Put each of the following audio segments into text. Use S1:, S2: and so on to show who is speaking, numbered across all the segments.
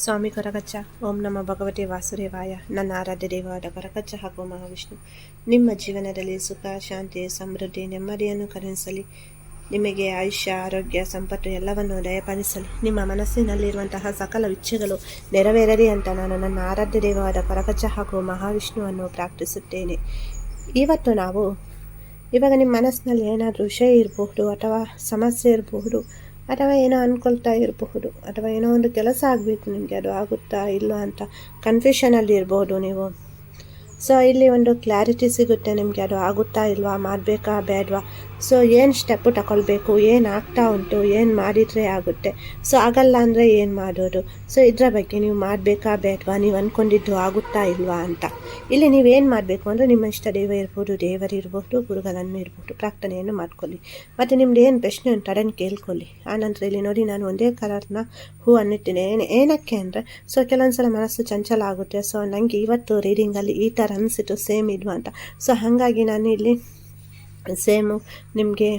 S1: ಸ್ವಾಮಿ ಕೊರಗಚ್ಚ. ಓಂ ನಮ್ಮ ಭಗವತಿ ವಾಸುದೇವಾಯ. ನನ್ನ ಆರಾಧ್ಯ ದೇವಾದ ಕೊರಗಚ್ಚ ಹಾಗೂ ಮಹಾವಿಷ್ಣು. ನಿಮ್ಮ ಜೀವನದಲ್ಲಿ ಸುಖ, ಶಾಂತಿ, ಸಮೃದ್ಧಿ, ನೆಮ್ಮದಿಯನ್ನು ಕರುಣಿಸಲಿ. ನಿಮಗೆ ಆಯುಷ್ಯ, ಆರೋಗ್ಯ, ಸಂಪತ್ತು ಎಲ್ಲವನ್ನು ದಯಪಾಲಿಸಲಿ. ನಿಮ್ಮ ಮನಸ್ಸಿನಲ್ಲಿರುವಂತಹ ಸಕಲ ಇಚ್ಛೆಗಳು ನೆರವೇರಲಿ ಅಂತ ನಾನು ನನ್ನ ಆರಾಧ್ಯ ದೇವವಾದ ಕೊರಗಚ್ಚ ಹಾಗೂ ಮಹಾವಿಷ್ಣುವನ್ನು ಪ್ರಾರ್ಥಿಸುತ್ತೇನೆ. ಇವತ್ತು ನಾವು, ಇವಾಗ ನಿಮ್ಮ ಮನಸ್ಸಿನಲ್ಲಿ ಏನಾದರೂ ವಿಷಯ ಇರಬಹುದು ಅಥವಾ ಸಮಸ್ಯೆ ಇರಬಹುದು ಅಥವಾ ಏನೋ ಅಂದ್ಕೊಳ್ತಾ ಇರಬಹುದು, ಅಥವಾ ಏನೋ ಒಂದು ಕೆಲಸ ಆಗಬೇಕು ನಿಮಗೆ, ಅದು ಆಗುತ್ತಾ ಇಲ್ಲ ಅಂತ ಕನ್ಫ್ಯೂಷನಲ್ಲಿ ಇರ್ಬೋದು ನೀವು. ಸೊ ಇಲ್ಲಿ ಒಂದು ಕ್ಲಾರಿಟಿ ಸಿಗುತ್ತೆ ನಿಮಗೆ, ಅದು ಆಗುತ್ತಾ ಇಲ್ವಾ, ಮಾಡಬೇಕಾ, ಬೇಡವಾ? ಸೊ ಏನು ಸ್ಟೆಪ್ಪು ತಗೊಳ್ಬೇಕು ಏನು ಆಗ್ತಾ ಉಂಟು? ಏನು ಮಾಡಿದರೆ ಆಗುತ್ತೆ? ಸೊ ಆಗಲ್ಲ ಅಂದರೆ ಏನು ಮಾಡೋದು? ಸೊ ಇದರ ಬಗ್ಗೆ ನೀವು ಮಾಡಬೇಕಾ ಬೇಡವಾ? ನೀವು ಅಂದ್ಕೊಂಡಿದ್ದು ಆಗುತ್ತಾ ಇಲ್ವಾ ಅಂತ. ಇಲ್ಲಿ ನೀವೇನು ಮಾಡಬೇಕು ಅಂದರೆ ನಿಮ್ಮ ಇಷ್ಟ ದೇವ ಇರ್ಬೋದು ದೇವರಿರ್ಬೋದು ಗುರುಗಳನ್ನು ಇರ್ಬೋದು. ಪ್ರಾರ್ಥನೆಯನ್ನು ಮಾಡ್ಕೊಳ್ಳಿ. ಮತ್ತು ನಿಮ್ದು ಏನು ಪ್ರಶ್ನೆ ಉಂಟು ಅದನ್ನು ಕೇಳ್ಕೊಳ್ಳಿ. ಆನಂತರ ಇಲ್ಲಿ ನೋಡಿ ನಾನು ಒಂದೇ ಕಲರ್ನ ಹೂ ಅನ್ನಿಟ್ಟಿನಿ ಏನು ಏನಕ್ಕೆ ಅಂದರೆ ಸೊ ಕೆಲವೊಂದು ಸಲ ಮನಸ್ಸು ಚಂಚಲ ಆಗುತ್ತೆ. ಸೊ ನನಗೆ ಇವತ್ತು ರೀಡಿಂಗಲ್ಲಿ ಈ ಥರ ಅನಿಸಿತು ಸೇಮ್ ಇದು ಅಂತ. ಸೊ ಹಾಗಾಗಿ ನಾನು ಇಲ್ಲಿ ಸೇಮು ನಿಮಗೆ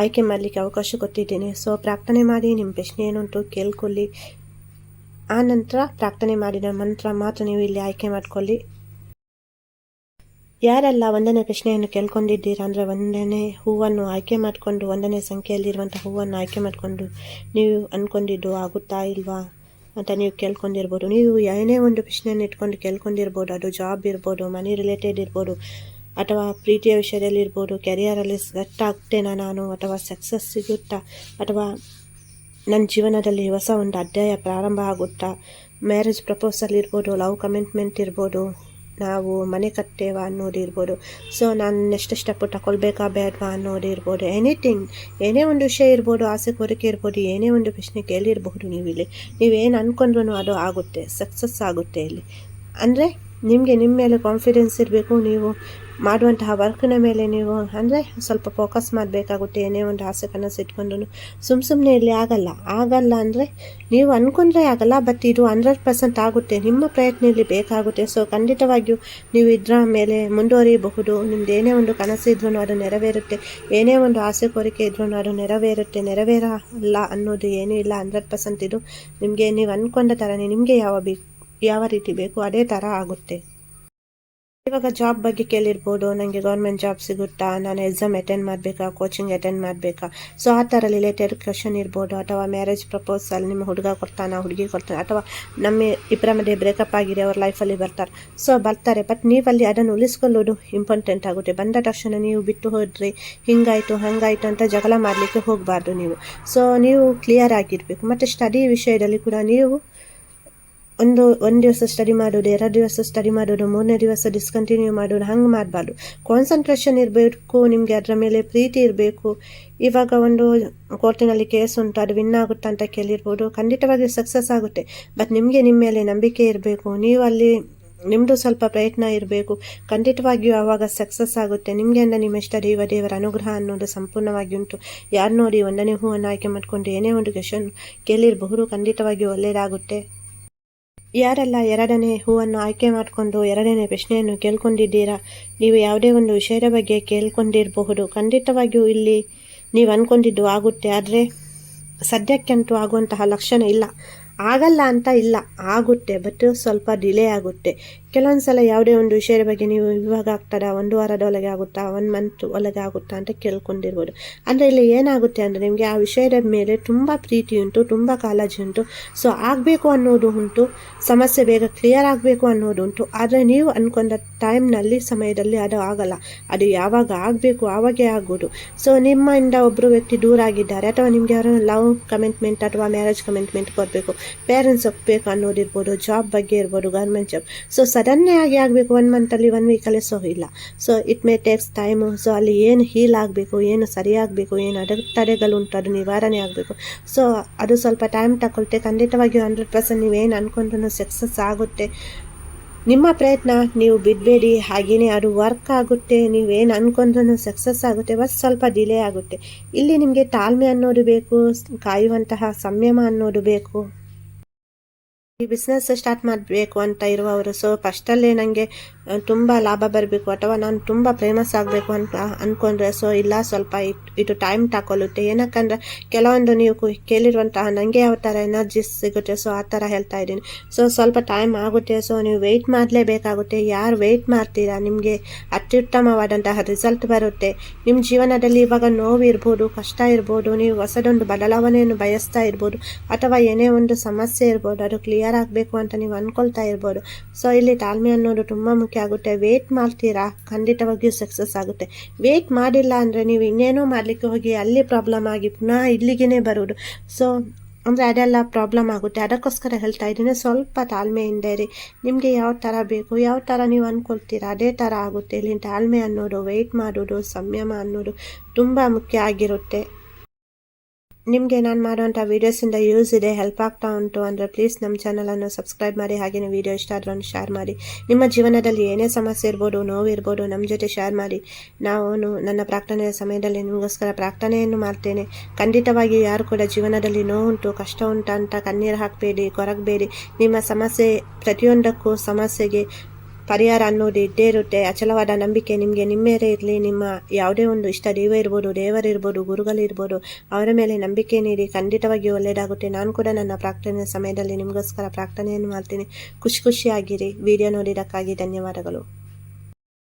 S1: ಆಯ್ಕೆ ಮಾಡಲಿಕ್ಕೆ ಅವಕಾಶ ಕೊಟ್ಟಿದ್ದೀನಿ. ಸೊ ಪ್ರಾರ್ಥನೆ ಮಾಡಿ ನಿಮ್ಮ ಪ್ರಶ್ನೆ ಏನುಂಟು ಕೇಳ್ಕೊಳ್ಳಿ. ಆ ನಂತರ ಪ್ರಾರ್ಥನೆ ಮಾಡಿದ ಮಂತ್ರ ಮಾತ್ರ ನೀವು ಇಲ್ಲಿ ಆಯ್ಕೆ ಮಾಡ್ಕೊಳ್ಳಿ. ಯಾರೆಲ್ಲ ಒಂದನೇ ಪ್ರಶ್ನೆಯನ್ನು ಕೇಳ್ಕೊಂಡಿದ್ದೀರಾ ಅಂದರೆ ಒಂದನೇ ಹೂವನ್ನು ಆಯ್ಕೆ ಮಾಡಿಕೊಂಡು, ಒಂದನೇ ಸಂಖ್ಯೆಯಲ್ಲಿರುವಂಥ ಹೂವನ್ನು ಆಯ್ಕೆ ಮಾಡಿಕೊಂಡು ನೀವು ಅಂದ್ಕೊಂಡಿದ್ದು ಆಗುತ್ತಾ ಇಲ್ವಾ ಅಂತ ನೀವು ಕೇಳ್ಕೊಂಡಿರ್ಬೋದು. ನೀವು ಏನೇ ಒಂದು ಪ್ರಶ್ನೆಯನ್ನು ಇಟ್ಕೊಂಡು ಕೇಳ್ಕೊಂಡಿರ್ಬೋದು, ಅದು ಜಾಬ್ ಇರ್ಬೋದು ಮನಿ ರಿಲೇಟೆಡ್ ಇರ್ಬೋದು ಅಥವಾ ಪ್ರೀತಿಯ ವಿಷಯದಲ್ಲಿ ಇರ್ಬೋದು ಕೆರಿಯರಲ್ಲಿ ಸೆಟ್ ಆಗ್ತೇನಾ ನಾನು, ಅಥವಾ ಸಕ್ಸಸ್ ಸಿಗುತ್ತಾ, ಅಥವಾ ನನ್ನ ಜೀವನದಲ್ಲಿ ಹೊಸ ಒಂದು ಅಧ್ಯಾಯ ಪ್ರಾರಂಭ ಆಗುತ್ತಾ ಮ್ಯಾರೇಜ್ ಪ್ರಪೋಸಲ್ ಇರ್ಬೋದು ಲವ್ ಕಮಿಟ್ಮೆಂಟ್ ಇರ್ಬೋದು, ನಾವು ಮನೆ ಕಟ್ಟೇವ ಅನ್ನೋದು ಇರ್ಬೋದು. ಸೊ ನಾನು ನೆಕ್ಸ್ಟ್ ಸ್ಟೆಪ್ ತಗೊಳ್ಬೇಕಾ, ಬೇಡವಾ ಅನ್ನೋದು ಇರ್ಬೋದು. ಎನಿಥಿಂಗ್ ಏನೇ ಒಂದು ವಿಷಯ ಇರ್ಬೋದು, ಆಸೆ, ಕೋರಿಕೆ ಇರ್ಬೋದು, ಏನೇ ಒಂದು ಪ್ರಶ್ನೆ ಕೇಳಿರಬಹುದು ನೀವು ಇಲ್ಲಿ ನೀವೇನು ಅಂದ್ಕೊಂಡ್ರೂ ಅದು ಆಗುತ್ತೆ ಸಕ್ಸಸ್ ಆಗುತ್ತೆ ಇಲ್ಲಿ. ಅಂದರೆ ನಿಮಗೆ ನಿಮ್ಮ ಮೇಲೆ ಕಾನ್ಫಿಡೆನ್ಸ್ ಇರಬೇಕು, ನೀವು ಮಾಡುವಂತಹ ವರ್ಕ್ನ ಮೇಲೆ ನೀವು ಅಂದರೆ ಸ್ವಲ್ಪ ಫೋಕಸ್ ಮಾಡಬೇಕಾಗುತ್ತೆ ಏನೇ ಒಂದು ಆಸೆ ಕನಸು ಇಟ್ಕೊಂಡು ಸುಮ್ಮ ಸುಮ್ಮನೆ ಇಲ್ಲಿ ಆಗಲ್ಲ. ಆಗಲ್ಲ ಅಂದರೆ ನೀವು ಅಂದ್ಕೊಂಡ್ರೆ ಆಗಲ್ಲ ಬಟ್ ಇದು ಹಂಡ್ರೆಡ್ ಪರ್ಸೆಂಟ್ ಆಗುತ್ತೆ. ನಿಮ್ಮ ಪ್ರಯತ್ನ ಇಲ್ಲಿ ಬೇಕಾಗುತ್ತೆ. ಸೊ ಖಂಡಿತವಾಗಿಯೂ ನೀವು ಇದರ ಮೇಲೆ ಮುಂದುವರಿಯಬಹುದು. ನಿಮ್ದು ಏನೇ ಒಂದು ಕನಸು ಇದ್ರೂ ಅದು ನೆರವೇರುತ್ತೆ. ಏನೇ ಒಂದು ಆಸೆ, ಕೋರಿಕೆ ಇದ್ರೂ ಅದು ನೆರವೇರುತ್ತೆ. ನೆರವೇರಲ್ಲ ಅನ್ನೋದು ಏನೂ ಇಲ್ಲ. ಹಂಡ್ರೆಡ್ ಪರ್ಸೆಂಟ್ ಇದು ನಿಮಗೆ, ನೀವು ಅಂದ್ಕೊಂಡ ಥರನೇ ನಿಮಗೆ ಯಾವ ಬೇಕು ಯಾವ ರೀತಿ ಬೇಕು ಅದೇ ಥರ ಆಗುತ್ತೆ. ಇವಾಗ ಜಾಬ್ ಬಗ್ಗೆ ಕೇಳಿರ್ಬೋದು ನನಗೆ ಗೌರ್ಮೆಂಟ್ ಜಾಬ್ ಸಿಗುತ್ತಾ, ನಾನು ಎಕ್ಸಾಮ್ ಅಟೆಂಡ್ ಮಾಡಬೇಕಾ ಕೋಚಿಂಗ್ ಅಟೆಂಡ್ ಮಾಡಬೇಕಾ? ಸೊ ಆ ಥರ ರಿಲೇಟೆಡ್ ಕ್ವಶನ್ ಇರ್ಬೋದು, ಅಥವಾ ಮ್ಯಾರೇಜ್ ಪ್ರಪೋಸಲ್ ನಿಮ್ಮ ಹುಡುಗ ಕೊಡ್ತಾನ, ಹುಡುಗಿ ಕೊಡ್ತಾನೆ, ಅಥವಾ ನಮ್ಮ ಇಬ್ಬರ ಮಧ್ಯೆ ಬ್ರೇಕಪ್ ಆಗಿದೆ, ಅವ್ರ ಲೈಫಲ್ಲಿ ಬರ್ತಾರೆ. ಸೊ ಬರ್ತಾರೆ ಬಟ್ ನೀವಲ್ಲಿ ಅದನ್ನು ಉಳಿಸ್ಕೊಳ್ಳೋದು ಇಂಪಾರ್ಟೆಂಟ್ ಆಗುತ್ತೆ. ಬಂದ ತಕ್ಷಣ ನೀವು ಬಿಟ್ಟು ಹೋದ್ರಿ ಹಿಂಗಾಯಿತು, ಹಂಗಾಯಿತು ಅಂತ ಜಗಳ ಮಾಡಲಿಕ್ಕೆ ಹೋಗಬಾರ್ದು ನೀವು. ಸೊ ನೀವು ಕ್ಲಿಯರ್ ಆಗಿರಬೇಕು. ಮತ್ತು ಸ್ಟಡಿ ವಿಷಯದಲ್ಲಿ ಕೂಡ ನೀವು ಒಂದು ಒಂದು ದಿವಸ ಸ್ಟಡಿ ಮಾಡೋದು, ಎರಡು ದಿವಸ ಸ್ಟಡಿ ಮಾಡೋದು, ಮೂರನೇ ದಿವಸ ಡಿಸ್ಕಂಟಿನ್ಯೂ ಮಾಡೋದು, ಹಂಗೆ ಮಾಡಬಾರ್ದು. ಕಾನ್ಸಂಟ್ರೇಷನ್ ಇರಬೇಕು, ನಿಮಗೆ ಅದರ ಮೇಲೆ ಪ್ರೀತಿ ಇರಬೇಕು. ಇವಾಗ ಒಂದು ಕೋರ್ಟಿನಲ್ಲಿ ಕೇಸ್ ಉಂಟು, ಅದು ವಿನ್ ಆಗುತ್ತಾ ಅಂತ ಕೇಳಿರ್ಬೋದು. ಖಂಡಿತವಾಗಿ ಸಕ್ಸಸ್ ಆಗುತ್ತೆ. ಬಟ್ ನಿಮಗೆ ನಿಮ್ಮ ಮೇಲೆ ನಂಬಿಕೆ ಇರಬೇಕು. ನೀವು ಅಲ್ಲಿ ನಿಮ್ಮದು ಸ್ವಲ್ಪ ಪ್ರಯತ್ನ ಇರಬೇಕು. ಖಂಡಿತವಾಗಿಯೂ ಆವಾಗ ಸಕ್ಸಸ್ ಆಗುತ್ತೆ. ನಿಮಗೆ ಅಂದ ನಿಮ್ಮ ಇಷ್ಟ ದೇವ ದೇವರ ಅನುಗ್ರಹ ಅನ್ನೋದು ಸಂಪೂರ್ಣವಾಗಿ ಉಂಟು. ಯಾರು ನೋಡಿ ಒಂದನೇ ಹೂವನ್ನು ಆಯ್ಕೆ ಮಾಡಿಕೊಂಡು ಏನೇ ಒಂದು ಕ್ವೆಶನ್ ಕೇಳಿರಬಹುದು, ಖಂಡಿತವಾಗಿಯೂ ಒಳ್ಳೆಯದಾಗುತ್ತೆ. ಯಾರೆಲ್ಲ ಎರಡನೇ ಹೂವನ್ನು ಆಯ್ಕೆ ಮಾಡಿಕೊಂಡು ಎರಡನೇ ಪ್ರಶ್ನೆಯನ್ನು ಕೇಳ್ಕೊಂಡಿದ್ದೀರಾ? ನೀವು ಯಾವುದೇ ಒಂದು ವಿಷಯದ ಬಗ್ಗೆ ಕೇಳ್ಕೊಂಡಿರಬಹುದು. ಖಂಡಿತವಾಗಿಯೂ ಇಲ್ಲಿ ನೀವು ಅಂದ್ಕೊಂಡಿದ್ದು ಆಗುತ್ತೆ. ಆದರೆ ಸದ್ಯಕ್ಕಂತೂ ಆಗುವಂತಹ ಲಕ್ಷಣ ಇಲ್ಲ. ಆಗಲ್ಲ ಅಂತ ಇಲ್ಲ, ಆಗುತ್ತೆ ಬಟ್ ಸ್ವಲ್ಪ ಡಿಲೇ ಆಗುತ್ತೆ. ಕೆಲವೊಂದು ಸಲ ಯಾವುದೇ ಒಂದು ವಿಷಯದ ಬಗ್ಗೆ ನೀವು ಇವಾಗ ಆಗ್ತದಾ ಒಂದು ವಾರದ ಒಳಗೆ ಆಗುತ್ತಾ ಒನ್ ಮಂತ್ ಒಳಗೆ ಆಗುತ್ತಾ ಅಂತ ಕೇಳ್ಕೊಂಡಿರ್ಬೋದು. ಅಂದರೆ ಇಲ್ಲಿ ಏನಾಗುತ್ತೆ ಅಂದರೆ ನಿಮಗೆ ಆ ವಿಷಯದ ಮೇಲೆ ತುಂಬ ಪ್ರೀತಿ ಉಂಟು, ತುಂಬ ಕಾಳಜಿ ಉಂಟು. ಸೊ ಆಗಬೇಕು ಅನ್ನೋದು ಉಂಟು, ಸಮಸ್ಯೆ ಬೇಗ ಕ್ಲಿಯರ್ ಆಗಬೇಕು ಅನ್ನೋದು ಉಂಟು. ಆದರೆ ನೀವು ಅಂದ್ಕೊಂಡ ಟೈಮ್ನಲ್ಲಿ ಸಮಯದಲ್ಲಿ ಅದು ಆಗಲ್ಲ. ಅದು ಯಾವಾಗ ಆಗಬೇಕು, ಆವಾಗೇ ಆಗೋದು. ಸೊ ನಿಮ್ಮಿಂದ ಒಬ್ಬರು ವ್ಯಕ್ತಿ ದೂರ ಆಗಿದ್ದಾರೆ ಅಥವಾ ನಿಮಗೆ ಅವರ ಲವ್ ಕಮಿಟ್ಮೆಂಟ್ ಅಥವಾ ಮ್ಯಾರೇಜ್ ಕಮಿಟ್ಮೆಂಟ್ ಕೊಡಬೇಕು. ಪೇರೆಂಟ್ಸ್ ಒಪ್ಪಬೇಕು ಅನ್ನೋದಿರ್ಬೋದು ಜಾಬ್ ಬಗ್ಗೆ ಇರ್ಬೋದು ಗೌರ್ಮೆಂಟ್ ಜಾಬ್ ಸೊ ಸಡನ್ನೇ ಆಗಿ ಆಗಬೇಕು ಒನ್ ಮಂತಲ್ಲಿ ಒನ್ ವೀಕಲ್ಲಿ ಸೊ ಇಲ್ಲ. So it may takes time so ಅಲ್ಲಿ ಏನು ಹೀಲ್ ಆಗಬೇಕು, ಏನು ಸರಿಯಾಗಬೇಕು ಏನು ಅಡ, ತಡೆಗಳು ಉಂಟು, ಅದು ನಿವಾರಣೆ ಆಗಬೇಕು. ಸೊ ಅದು ಸ್ವಲ್ಪ ಟೈಮ್ ತಗೊಳ್ತೆ. ಖಂಡಿತವಾಗಿಯೂ ಹಂಡ್ರೆಡ್ ಪರ್ಸೆಂಟ್ ನೀವೇನು ಅಂದ್ಕೊಂಡ್ರೂ ಸಕ್ಸಸ್ ಆಗುತ್ತೆ. ನಿಮ್ಮ ಪ್ರಯತ್ನ, ನೀವು ಬಿಡಬೇಡಿ. ಹಾಗೆಯೇ ಅದು ವರ್ಕ್ ಆಗುತ್ತೆ. ನೀವೇನು ಅಂದ್ಕೊಂಡ್ರೂ ಸಕ್ಸಸ್ ಆಗುತ್ತೆ. ಬಟ್ ಸ್ವಲ್ಪ ಡಿಲೇ ಆಗುತ್ತೆ. ಇಲ್ಲಿ ನಿಮಗೆ ತಾಳ್ಮೆ ಅನ್ನೋದು ಬೇಕು, ಕಾಯುವಂತಹ ಸಂಯಮ ಅನ್ನೋದು ಬೇಕು. ಈ ಬಿಸ್ನೆಸ್ ಸ್ಟಾರ್ಟ್ ಮಾಡಬೇಕು ಅಂತ ಇರುವವರು. ಸೊ ಫಸ್ಟಲ್ಲೇ ನನಗೆ ತುಂಬ ಲಾಭ ಬರಬೇಕು ಅಥವಾ ನಾನು ತುಂಬ ಫೇಮಸ್ ಆಗಬೇಕು ಅಂತ ಅಂದ್ಕೊಂಡ್ರೆ ಸೊ ಇಲ್ಲ, ಸ್ವಲ್ಪ ಇದು ಟೈಮ್ ತಗೊಳ್ಳುತ್ತೆ. ಏನಕ್ಕಂದ್ರೆ, ಕೆಲವೊಂದು ನೀವು ಕೇಳಿರುವಂತಹ ನನಗೆ ಯಾವ ಥರ ಎನರ್ಜಿ ಸಿಗುತ್ತೆ ಸೊ ಆ ಥರ ಹೇಳ್ತಾ ಇದ್ದೀನಿ. ಸೊ ಸ್ವಲ್ಪ ಟೈಮ್ ಆಗುತ್ತೆ ಸೊ ನೀವು ವೆಯ್ಟ್ ಮಾಡಲೇಬೇಕಾಗುತ್ತೆ. ಯಾರು ವೆಯ್ಟ್ ಮಾಡ್ತೀರಾ? ನಿಮಗೆ ಅತ್ಯುತ್ತಮವಾದಂತಹ ರಿಸಲ್ಟ್ ಬರುತ್ತೆ. ನಿಮ್ಮ ಜೀವನದಲ್ಲಿ ಇವಾಗ ನೋವು ಇರ್ಬೋದು, ಕಷ್ಟ ಇರ್ಬೋದು, ನೀವು ಹೊಸದೊಂದು ಬದಲಾವಣೆಯನ್ನು ಬಯಸ್ತಾ ಇರ್ಬೋದು, ಅಥವಾ ಏನೇ ಒಂದು ಸಮಸ್ಯೆ ಇರ್ಬೋದು, ಅದು ಕ್ಲಿಯರ್ ಆಗಬೇಕು ಅಂತ ನೀವು ಅಂದ್ಕೊಳ್ತಾ ಇರ್ಬೋದು. ಸೊ ಇಲ್ಲಿ ತಾಳ್ಮೆ ಅನ್ನೋದು ತುಂಬ ಮುಖ್ಯ ಆಗುತ್ತೆ. ವೇಟ್ ಮಾಡ್ತೀರಾ? ಖಂಡಿತವಾಗಿಯೂ ಸಕ್ಸಸ್ ಆಗುತ್ತೆ. ವೇಟ್ ಮಾಡಿಲ್ಲ ಅಂದರೆ ನೀವು ಇನ್ನೇನೋ ಮಾಡಲಿಕ್ಕೆ ಹೋಗಿ ಅಲ್ಲಿ ಪ್ರಾಬ್ಲಮ್ ಆಗಿ ಪುನಃ ಇಲ್ಲಿಗೇ ಬರೋದು. ಸೊ ಅಂದರೆ ಅದೆಲ್ಲ ಪ್ರಾಬ್ಲಮ್ ಆಗುತ್ತೆ. ಅದಕ್ಕೋಸ್ಕರ ಹೇಳ್ತಾ ಇದ್ದೀನಿ, ಸ್ವಲ್ಪ ತಾಳ್ಮೆಯಿಂದ ಇರಿ. ನಿಮಗೆ ಯಾವ ಥರ ಬೇಕು, ಯಾವ ಥರ ನೀವು ಅಂದ್ಕೊಳ್ತೀರಾ ಅದೇ ಥರ ಆಗುತ್ತೆ. ಇಲ್ಲಿ ತಾಳ್ಮೆ ಅನ್ನೋದು ವೆಯ್ಟ್ ಮಾಡೋದು ಸಂಯಮ ಅನ್ನೋದು ತುಂಬ ಮುಖ್ಯ ಆಗಿರುತ್ತೆ. ನಿಮಗೆ ನಾನು ಮಾಡುವಂಥ ವೀಡಿಯೋಸಿಂದ ಯೂಸ್ ಇದೆ ಹೆಲ್ಪ್ ಆಗ್ತಾ ಉಂಟು ಅಂದರೆ ಪ್ಲೀಸ್ ನಮ್ಮ ಚಾನಲನ್ನು ಸಬ್ಸ್ಕ್ರೈಬ್ ಮಾಡಿ ಹಾಗೆಯೇ ವೀಡಿಯೋ ಇಷ್ಟ ಆದರೂ ಶೇರ್ ಮಾಡಿ. ನಿಮ್ಮ ಜೀವನದಲ್ಲಿ ಏನೇ ಸಮಸ್ಯೆ ಇರ್ಬೋದು, ನೋವಿರ್ಬೋದು ನಮ್ಮ ಜೊತೆ ಶೇರ್ ಮಾಡಿ. ನಾವು ನನ್ನ ಪ್ರಾರ್ಥನೆಯ ಸಮಯದಲ್ಲಿ ನಿಮಗೋಸ್ಕರ ಪ್ರಾರ್ಥನೆಯನ್ನು ಮಾಡ್ತೇನೆ. ಖಂಡಿತವಾಗಿಯೂ ಯಾರು ಕೂಡ ಜೀವನದಲ್ಲಿ ನೋವುಂಟು, ಕಷ್ಟ ಉಂಟು ಅಂತ ಕಣ್ಣೀರು ಹಾಕಬೇಡಿ, ಕೊರಗಬೇಡಿ. ನಿಮ್ಮ ಸಮಸ್ಯೆ ಪ್ರತಿಯೊಂದಕ್ಕೂ ಸಮಸ್ಯೆಗೆ ಪರಿಹಾರ ಅನ್ನೋದು ಇದ್ದೇ ಇರುತ್ತೆ ಅಚಲವಾದ ನಂಬಿಕೆ ನಿಮಗೆ. ನಿಮ್ಮೇರೇ ಇರಲಿ. ನಿಮ್ಮ ಯಾವುದೇ ಒಂದು ಇಷ್ಟ, ದೈವ ಇರ್ಬೋದು ದೇವರಿರ್ಬೋದು ಗುರುಗಳಿರ್ಬೋದು ಅವರ ಮೇಲೆ ನಂಬಿಕೆ ನೀಡಿ ಖಂಡಿತವಾಗಿ ಒಳ್ಳೆಯದಾಗುತ್ತೆ ನಾನು ಕೂಡ ನನ್ನ ಪ್ರಾರ್ಥನೆಯ ಸಮಯದಲ್ಲಿ ನಿಮಗೋಸ್ಕರ ಪ್ರಾರ್ಥನೆಯನ್ನು ಮಾಡ್ತೀನಿ. ಖುಷಿ ಖುಷಿಯಾಗಿರಿ. ವಿಡಿಯೋ ನೋಡಿದ್ದಕ್ಕಾಗಿ ಧನ್ಯವಾದಗಳು.